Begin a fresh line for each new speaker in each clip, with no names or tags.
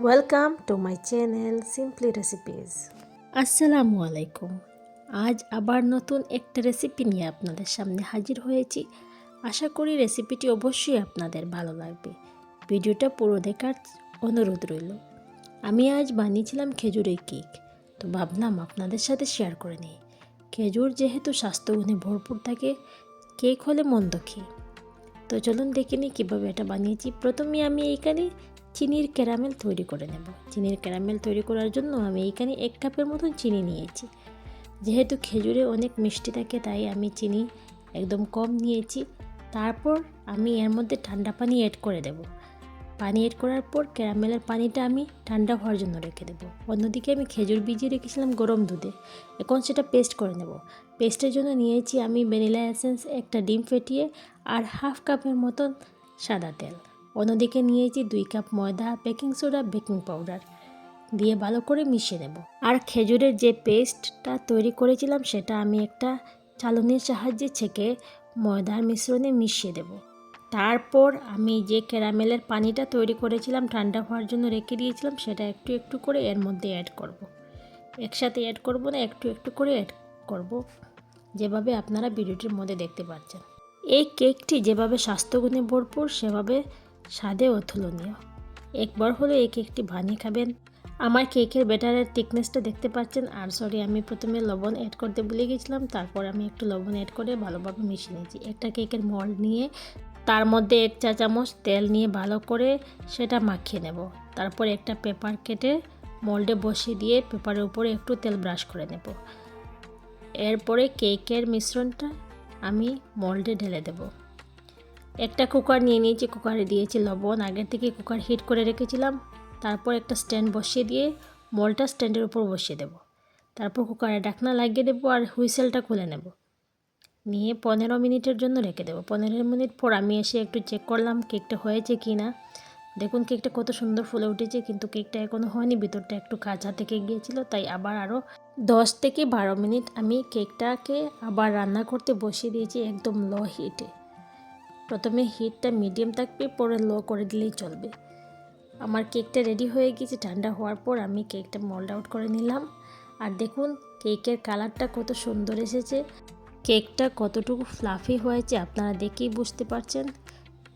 Welcome to my channel simply recipes আসসালামু আলাইকুম। আজ আবার নতুন একটা রেসিপি নিয়ে আপনাদের সামনে হাজির হয়েছি। আশা করি রেসিপিটি অবশ্যই আপনাদের ভালো লাগবে। ভিডিওটা পুরো দেখার অনুরোধ রইল। আমি আজ বানিয়েছিলাম খেজুরের কেক। তো ভাবলাম আপনাদের সাথে শেয়ার করে নিই। খেজুর যেহেতু স্বাস্থ্যগুণে ভরপুর থাকে, কেক হলে মন্দ খেয়ে। তো চলুন দেখে নিই কীভাবে এটা বানিয়েছি। প্রথমে আমি এইখানে চিনির ক্যারামেল তৈরি করে নেব। চিনির ক্যারামেল তৈরি করার জন্য আমি এইখানে এক কাপের মতন চিনি নিয়েছি। যেহেতু খেজুরে অনেক মিষ্টি থাকে, তাই আমি চিনি একদম কম নিয়েছি। তারপর আমি এর মধ্যে ঠান্ডা পানি অ্যাড করে দেব। পানি অ্যাড করার পর ক্যারামেলের পানিটা আমি ঠান্ডা হওয়ার জন্য রেখে দেবো। অন্যদিকে আমি খেজুর ভিজিয়ে রেখেছিলাম গরম দুধে। এখন সেটা পেস্ট করে নেব। পেস্টের জন্য নিয়েছি আমি ভ্যানিলা এসেন্স একটা ডিম ফেটিয়ে, আর হাফ কাপের মতন সাদা তেল। অন্যদিকে নিয়েছি দুই কাপ ময়দা, বেকিং সোডা, বেকিং পাউডার দিয়ে ভালো করে মিশিয়ে নেব। আর খেজুরের যে পেস্টটা তৈরি করেছিলাম, সেটা আমি একটা চালনির সাহায্যে ছেঁকে ময়দার মিশ্রণে মিশিয়ে দেব। তারপর আমি যে ক্যারামেলের পানিটা তৈরি করেছিলাম, ঠান্ডা হওয়ার জন্য রেখে দিয়েছিলাম, সেটা একটু একটু করে এর মধ্যে অ্যাড করব। একসাথে অ্যাড করব না, একটু একটু করে অ্যাড করব, যেভাবে আপনারা ভিডিওটির মধ্যে দেখতে পাচ্ছেন। এই কেকটি যেভাবে স্বাস্থ্যগুণে ভরপুর, সেভাবে স্বাদে অতুলনীয়। একবার হলে এই কেকটি বানিয়ে খাবেন। আমার কেকের ব্যাটারের থিকনেসটা দেখতে পাচ্ছেন। আর সরি আমি প্রথমে লবণ অ্যাড করতে ভুলে গেছিলাম। তারপর আমি একটু লবণ অ্যাড করে ভালোভাবে মিশিয়ে নিয়েছি। একটা কেকের মল্ড নিয়ে, তার মধ্যে এক চা চামচ তেল নিয়ে ভালো করে সেটা মাখিয়ে নেব। তারপর একটা পেপার কেটে মোল্ডে বসিয়ে দিয়ে পেপারের উপরে একটু তেল ব্রাশ করে নেব। এরপরে কেকের মিশ্রণটা আমি মোল্ডে ঢেলে দেব। একটা কুকার নিয়ে নিয়েছি কুকারে দিয়েছি লবণ। আগের থেকে কুকার হিট করে রেখেছিলাম। তারপর একটা স্ট্যান্ড বসিয়ে দিয়ে মলটা স্ট্যান্ডের উপর বসিয়ে দেব। তারপর কুকারে ডাকনা লাগিয়ে দেবো আর হুইসেলটা খুলে নেব। নিয়ে পনেরো মিনিটের জন্য রেখে দেবো। পনেরো মিনিট পর আমি এসে একটু চেক করলাম কেকটা হয়েছে কি না দেখুন কেকটা কত সুন্দর ফুলে উঠেছে, কিন্তু কেকটা এখনও হয়নি। ভিতরটা একটু কাঁচা থেকে গিয়েছিল, তাই আবার আরও দশ থেকে বারো মিনিট আমি কেকটাকে আবার রান্না করতে বসিয়ে দিয়েছি একদম লো হিটে প্রথমে হিটটা মিডিয়াম থাকবে, পরে লো করে দিলেই চলবে। আমার কেকটা রেডি হয়ে গেছে, ঠান্ডা হওয়ার পর আমি কেকটা মোল্ড আউট করে নিলাম। আর দেখুন, কেকের কালারটা কত সুন্দর এসেছে। কেকটা কতটুকু ফ্লাফি হয়েছে আপনারা দেখেই বুঝতে পারছেন।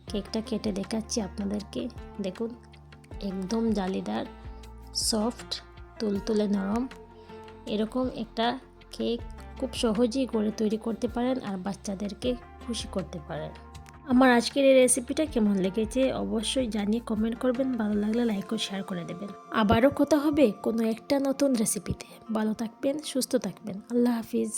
কেকটা কেটে দেখাচ্ছি আপনাদেরকে। দেখুন, একদম জালিদার, সফট, তুলতুলে নরম। এরকম একটা কেক খুব সহজেই করে তৈরি করতে পারেন আর বাচ্চাদেরকে খুশি করতে পারেন। আমার আজকের এই রেসিপিটা কেমন লেগেছে অবশ্যই জানিয়ে কমেন্ট করবেন। ভালো লাগলে লাইক ও শেয়ার করে দেবেন। আবারও কথা হবে কোনো একটা নতুন রেসিপিতে ভালো থাকবেন, সুস্থ থাকবেন। আল্লাহ হাফিজ।